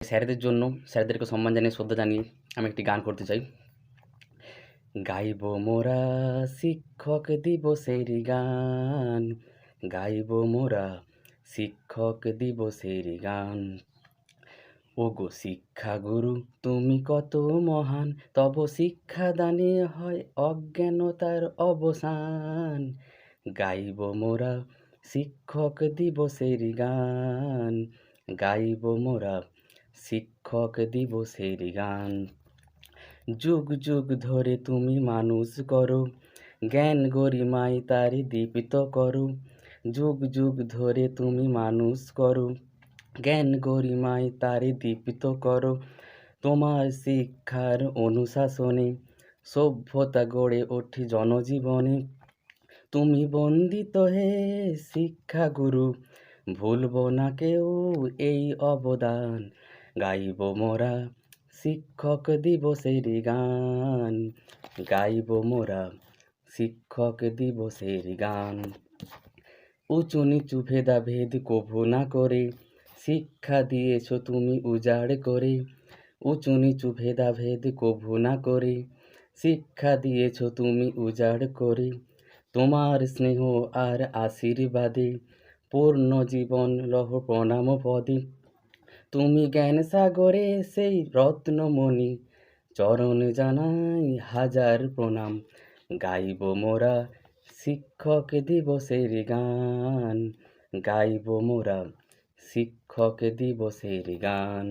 স্যারেদের জন্য, স্যারদেরকে সম্মান জানিয়ে, শ্রদ্ধা জানিয়ে আমি একটি গান করতে চাই। গাইব মোরা শিক্ষক দিবসের গান, গাইব মোরা শিক্ষক দিবসের গান। ওগো শিক্ষাগুরু তুমি কত মহান, তব শিক্ষাদানে হয় অজ্ঞানতার অবসান। গাইব মোরা শিক্ষক দিবসের গান, গাইব মোরা শিক্ষক দিবসের গান। যুগ যুগ ধরে তুমি মানুষ করো, জ্ঞান গরিমায় তার দীপিত করো। যুগ যুগ ধরে তুমি মানুষ করো, জ্ঞান গরিমায় তার দীপিত করো। তোমার শিক্ষার অনুশাসনে সভ্যতা গড়ে ওঠে জনজীবনে। তুমি বন্দিত হে শিক্ষাগুরু, ভুলব না কেউ এই অবদান। গাইব মোরা শিক্ষক দিবসের গান। গাইব মোরা শিক্ষক দিবসের গান। উঁচু নিচু ভেদাভেদ কভু না করে, শিক্ষা দিয়েছ তুমি উজাড় করে। উঁচু নিচু ভেদাভেদ কভু না করে, শিক্ষা দিয়েছ তুমি উজাড় করে। তোমার স্নেহ আর আশীর্বাদে পূর্ণ জীবন লহ প্রণাম পদে। তুমি জ্ঞান সাগরে সেই রত্নমণি। চরণ জানাই হাজার প্রণাম। গাইব মোরা শিক্ষক দিবসের গান। গাইব মোরা শিক্ষক দিবসের গান।